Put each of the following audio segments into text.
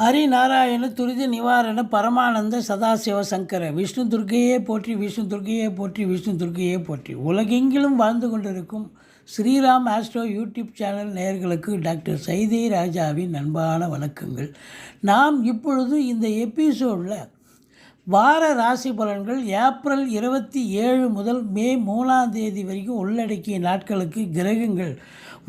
ஹரிநாராயண துரித நிவாரண பரமானந்த சதாசிவ சங்கர. விஷ்ணு துர்க்கையே போற்றி விஷ்ணு துர்க்கையே போற்றி விஷ்ணு துர்க்கையே போற்றி. உலகெங்கிலும் வாழ்ந்து கொண்டிருக்கும் ஸ்ரீராம் ஆஸ்ட்ரோ யூடியூப் சேனல் நேயர்களுக்கு டாக்டர் சைதே ராஜாவின் அன்பான வணக்கங்கள். நாம் இப்பொழுது இந்த எபிசோடில் வார ராசி பலன்கள் ஏப்ரல் இருபத்தி ஏழு முதல் மே மூணாம் தேதி வரைக்கும் உள்ளடக்கிய நாட்களுக்கு கிரகங்கள்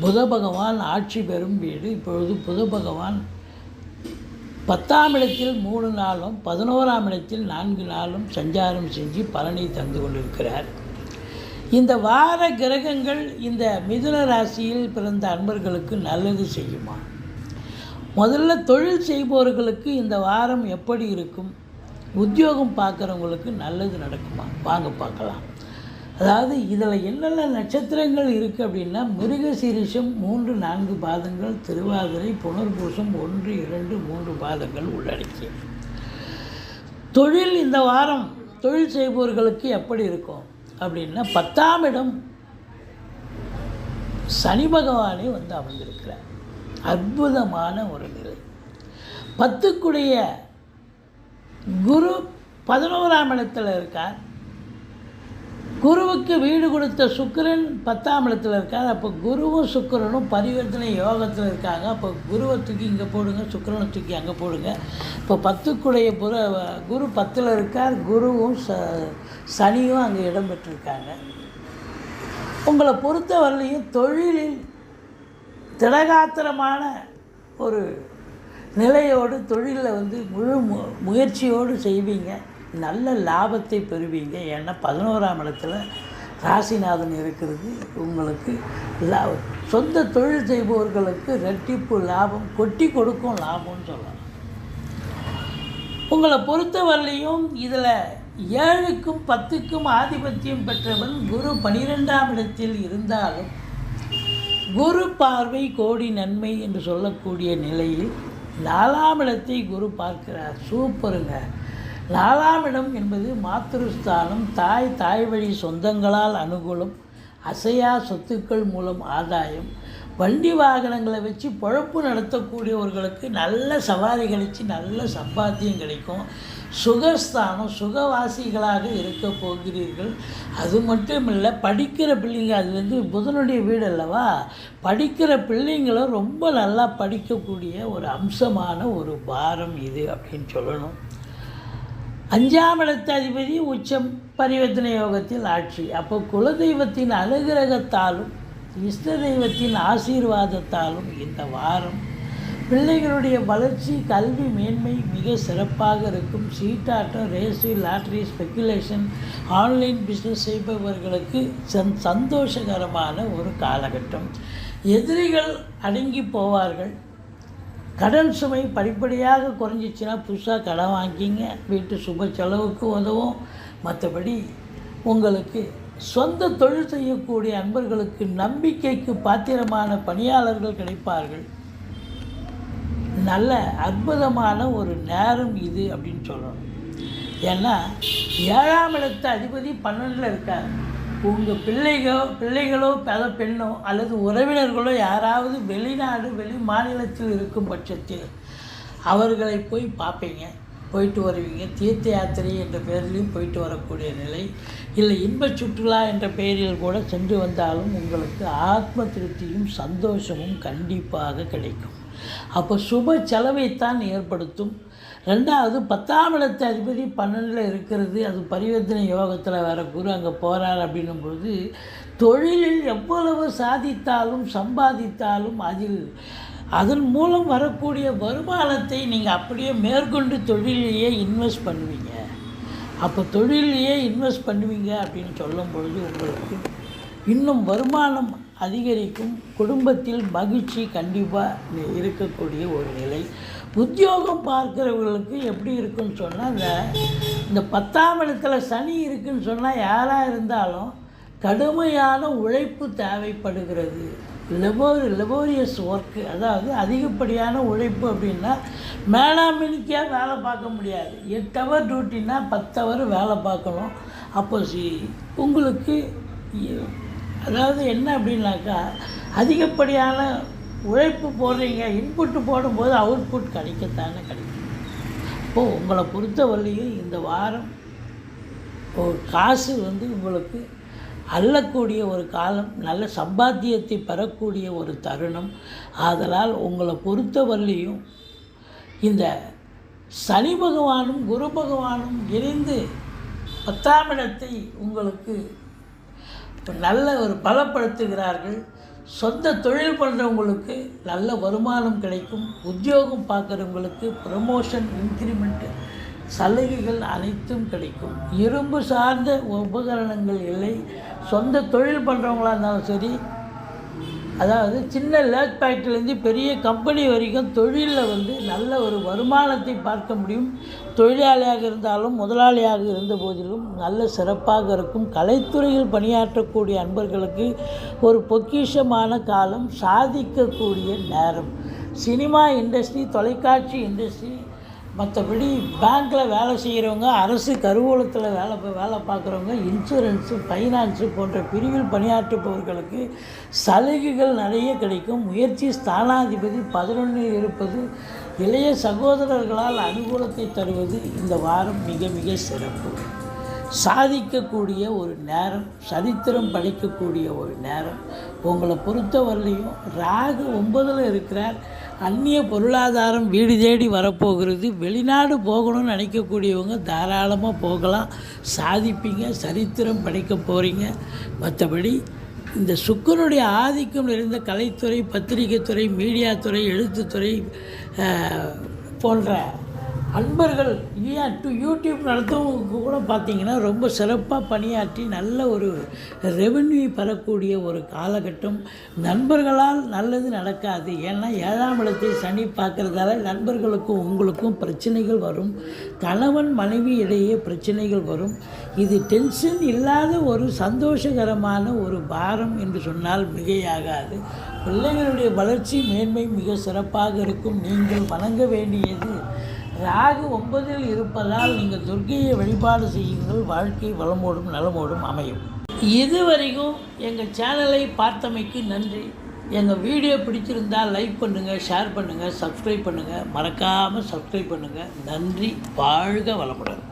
புத பகவான் ஆட்சி பெறும் வீடு. இப்பொழுது புத பகவான் பத்தாம் இடத்தில் மூணு நாளும் பதினோராம் இடத்தில் நான்கு நாளும் சஞ்சாரம் செஞ்சு பலனை தந்து கொண்டிருக்கிறார். இந்த வார கிரகங்கள் இந்த மிதுன ராசியில் பிறந்த அன்பர்களுக்கு நல்லது செய்யுமா? முதல்ல தொழில் செய்பவர்களுக்கு இந்த வாரம் எப்படி இருக்கும்? உத்தியோகம் பார்க்குறவங்களுக்கு நல்லது நடக்குமா? வாங்க பார்க்கலாம். அதாவது இதில் என்னென்ன நட்சத்திரங்கள் இருக்குது அப்படின்னா மிருகசீரிஷம் மூன்று நான்கு பாதங்கள் திருவாதிரை புனர்பூசம் ஒன்று இரண்டு மூன்று பாதங்கள் உள்ளடக்கிய. தொழில் இந்த வாரம் தொழில் செய்பவர்களுக்கு எப்படி இருக்கும் அப்படின்னா பத்தாம் இடம் சனி பகவானே வந்து அமர்ந்திருக்கிறார். அற்புதமான ஒரு நிலை. பத்துக்குடைய குரு பதினோராம் இடத்தில் இருக்கார். குருவுக்கு வீடு கொடுத்த சுக்கரன் பத்தாம் இடத்துல இருக்கார். அப்போ குருவும் சுக்கரனும் பரிவர்த்தனை யோகத்தில் இருக்காங்க. அப்போ குருவை தூக்கி இங்கே போடுங்க சுக்கரனை தூக்கி அங்கே போடுங்க. இப்போ பத்துக்குடைய புற குரு பத்தில் இருக்கார். குருவும் ச சனியும் அங்கே இடம் பெற்றிருக்காங்க. உங்களை பொறுத்தவரையிலையும் தொழிலில் திடகாத்திரமான ஒரு நிலையோடு தொழிலில் வந்து முழு மு முயற்சியோடு செய்வீங்க. நல்ல லாபத்தை பெறுவீங்க. ஏன்னா பதினோராம் இடத்துல ராசிநாதன் இருக்கிறது. உங்களுக்கு லா சொந்த தொழில் செய்பவர்களுக்கு ரெட்டிப்பு லாபம் கொட்டி கொடுக்கும் லாபம்னு சொல்லலாம். உங்களை பொறுத்தவரையிலையும் இதில் ஏழுக்கும் பத்துக்கும் ஆதிபத்தியம் பெற்றவன் குரு பனிரெண்டாம் இடத்தில் இருந்தாலும் குரு பார்வை கோடி நன்மை என்று சொல்லக்கூடிய நிலையில் நாலாம் இடத்தை குரு பார்க்கிறார். சூப்பருங்க. நாலாம் இடம் என்பது மாத்திருஸ்தானம் தாய் தாய் வழி சொந்தங்களால் அனுகூலம் அசையா சொத்துக்கள் மூலம் ஆதாயம். வண்டி வாகனங்களை வச்சு பொழப்பு நடத்தக்கூடியவர்களுக்கு நல்ல சவாரி கிடைச்சி நல்ல சம்பாத்தியம் கிடைக்கும். சுகஸ்தானம் சுகவாசிகளாக இருக்க போகிறீர்கள். அது மட்டும் இல்லை படிக்கிற பிள்ளைங்க அது வந்து புதனுடைய வீடு அல்லவா? படிக்கிற பிள்ளைங்களும் ரொம்ப நல்லா படிக்கக்கூடிய ஒரு அம்சமான ஒரு பாரம் இது அப்படின்னு சொல்லணும். அஞ்சாம் இடத்து அதிபதி உச்சம் பரிவர்த்தனை யோகத்தில் ஆட்சி. அப்போ குலதெய்வத்தின் அனுகிரகத்தாலும் இஷ்ட தெய்வத்தின் ஆசீர்வாதத்தாலும் இந்த வாரம் பிள்ளைகளுடைய வளர்ச்சி கல்வி மேன்மை மிக சிறப்பாக இருக்கும். சீட்டாட்டம் race lottery speculation online business செய்பவர்களுக்கு சந் சந்தோஷகரமான ஒரு காலகட்டம். எதிரிகள் அடங்கி போவார்கள். கடன் சுமை படிப்படியாக குறைஞ்சிச்சின்னா புதுசாக கடன் வாங்கிங்க வீட்டு சுப செலவுக்கு உதவும். மற்றபடி உங்களுக்கு சொந்த தொழில் செய்யக்கூடிய அன்பர்களுக்கு நம்பிக்கைக்கு பாத்திரமான பணியாளர்கள் கிடைப்பார்கள். நல்ல அற்புதமான ஒரு நேரம் இது அப்படின்னு சொல்லணும். ஏன்னா ஏழாம் இடத்த அதிபதி பன்னெண்டில் இருக்கார். உங்கள் பிள்ளைகளோ பிள்ளைகளோ பல பெண்ணோ அல்லது உறவினர்களோ யாராவது வெளிநாடு வெளி மாநிலத்தில் இருக்கும் பட்சத்தில் அவர்களை போய் பார்ப்பீங்க. போயிட்டு வருவீங்க. தீர்த்த யாத்திரை என்ற பெயரிலையும் போயிட்டு வரக்கூடிய நிலை. இல்லை இன்ப சுற்றுலா என்ற பெயரில் கூட சென்று வந்தாலும் உங்களுக்கு ஆத்ம திருப்தியும் சந்தோஷமும் கண்டிப்பாக கிடைக்கும். அப்போ சுப செலவைத்தான் ஏற்படுத்தும். ரெண்டாவது பத்தாம் இடத்து அதிபதி பன்னெண்டில் இருக்கிறது அது பரிவர்த்தனை யோகத்தில் வர குரு அங்கே போகிறார் அப்படின்னும் பொழுது தொழிலில் எவ்வளவு சாதித்தாலும் சம்பாதித்தாலும் அதில் அதன் மூலம் வரக்கூடிய வருமானத்தை நீங்கள் அப்படியே மேற்கொண்டு தொழிலையே இன்வெஸ்ட் பண்ணுவீங்க. அப்போ தொழிலையே இன்வெஸ்ட் பண்ணுவீங்க அப்படின்னு சொல்லும் பொழுது உங்களுக்கு இன்னும் வருமானம் அதிகரிக்கும் குடும்பத்தில் மகிழ்ச்சி கண்டிப்பாக இருக்கக்கூடிய ஒரு நிலை. உத்தியோகம் பார்க்குறவங்களுக்கு எப்படி இருக்குன்னு சொன்னால் இந்த இந்த பத்தாம் இடத்துல சனி இருக்குன்னு சொன்னால் யாராக இருந்தாலும் கடுமையான உழைப்பு தேவைப்படுகிறது. லெபோரி லெபோரியஸ் ஒர்க்கு அதாவது அதிகப்படியான உழைப்பு அப்படின்னா மேலாமினிக்காக வேலை பார்க்க முடியாது. எட்டு ஹவர் டியூட்டின்னா பத்து ஹவர் வேலை பார்க்கணும். அப்போ சி உங்களுக்கு அதாவது என்ன அப்படின்னாக்கா அதிகப்படியான உழைப்பு போடுறீங்க இன்புட்டு போடும்போது அவுட்புட் கிடைக்கத்தானே கிடைக்கும். இப்போது உங்களை பொறுத்தவரையிலையும் இந்த வாரம் ஒரு காசு வந்து உங்களுக்கு அள்ளக்கூடிய ஒரு காலம் நல்ல சம்பாத்தியத்தை பெறக்கூடிய ஒரு தருணம். ஆதலால் உங்களை பொறுத்தவரையிலையும் இந்த சனி பகவானும் குரு பகவானும் இணைந்து பத்தாம் இடத்தை உங்களுக்கு நல்ல ஒரு பலப்படுத்துகிறார்கள். சொந்த தொழில் பண்ணுறவங்களுக்கு நல்ல வருமானம் கிடைக்கும். உத்தியோகம் பார்க்குறவங்களுக்கு ப்ரமோஷன் இன்க்ரிமெண்ட்டு சலுகைகள் அனைத்தும் கிடைக்கும். இரும்பு சார்ந்த உபகரணங்கள் இல்லை. சொந்த தொழில் பண்ணுறவங்களா இருந்தாலும் சரி அதாவது சின்ன லேட் ஃபேக்ட்ரிலேருந்து பெரிய கம்பெனி வரைக்கும் தொழிலில் வந்து நல்ல ஒரு வருமானத்தை பார்க்க முடியும். தொழிலாளியாக இருந்தாலும் முதலாளியாக இருந்த போதிலும் நல்ல சிறப்பாக இருக்கும். கலைத்துறையில் பணியாற்றக்கூடிய அன்பர்களுக்கு ஒரு பொக்கிஷமான காலம் சாதிக்கக்கூடிய நேரம். சினிமா இண்டஸ்ட்ரி தொலைக்காட்சி இண்டஸ்ட்ரி மற்றபடி பேங்க்கில் வேலை செய்கிறவங்க அரசு கருவூலத்தில் வேலை வேலை பார்க்குறவங்க இன்சூரன்ஸு ஃபைனான்ஸு போன்ற பிரிவில் பணியாற்றுபவர்களுக்கு சலுகைகள் நிறைய கிடைக்கும். முயற்சி ஸ்தானாதிபதி பதினொன்றில் இருப்பது இளைய சகோதரர்களால் அனுகூலத்தை தருவது இந்த வாரம் மிக மிக சிறப்பு. சாதிக்கக்கூடிய ஒரு நேரம் சரித்திரம் படிக்கக்கூடிய ஒரு நேரம். உங்களை பொறுத்தவரையிலையும் ராகு ஒன்பதில் இருக்கிறார். அந்நிய பொருளாதாரம் வீடு தேடி வரப்போகிறது. வெளிநாடு போகணும்னு நினைக்கக்கூடியவங்க தாராளமாக போகலாம். சாதிப்பீங்க சரித்திரம் படைக்க போகிறீங்க மற்றபடி இந்த சுக்கரனுடைய ஆதிக்கம் இருந்த கலைத்துறை பத்திரிகைத்துறை மீடியாத்துறை எழுத்துத்துறை போன்ற அன்பர்கள் ஏன் டு யூடியூப் நடத்தவங்க கூட பார்த்தீங்கன்னா ரொம்ப சிறப்பாக பணியாற்றி நல்ல ஒரு ரெவன்யூ பெறக்கூடிய ஒரு காலகட்டம். நண்பர்களால் நல்லது நடக்காது. ஏன்னா ஏழாம் இடத்தை சனி பார்க்குறதால நண்பர்களுக்கும் உங்களுக்கும் பிரச்சனைகள் வரும். கணவன் மனைவி இடையே பிரச்சனைகள் வரும். இது டென்ஷன் இல்லாத ஒரு சந்தோஷகரமான ஒரு பாரம் என்று சொன்னால் மிகையாகாது. பிள்ளைகளுடைய வளர்ச்சி மேன்மை மிக சிறப்பாக இருக்கும். நீங்கள் வணங்க வேண்டியது ராகு ஒன்பதில் இருப்பதால் நீங்கள் துர்க்கையை வழிபாடு செய்யுங்கள். வாழ்க்கை வளமோடும் நலமோடும் அமையும். இதுவரைக்கும் எங்கள் சேனலை பார்த்தமைக்கு நன்றி. எங்கள் வீடியோ பிடிச்சிருந்தால் லைக் பண்ணுங்கள் ஷேர் பண்ணுங்கள் சப்ஸ்கிரைப் பண்ணுங்கள் மறக்காமல் சப்ஸ்கிரைப் பண்ணுங்கள் நன்றி வாழ்க வளமுடன்.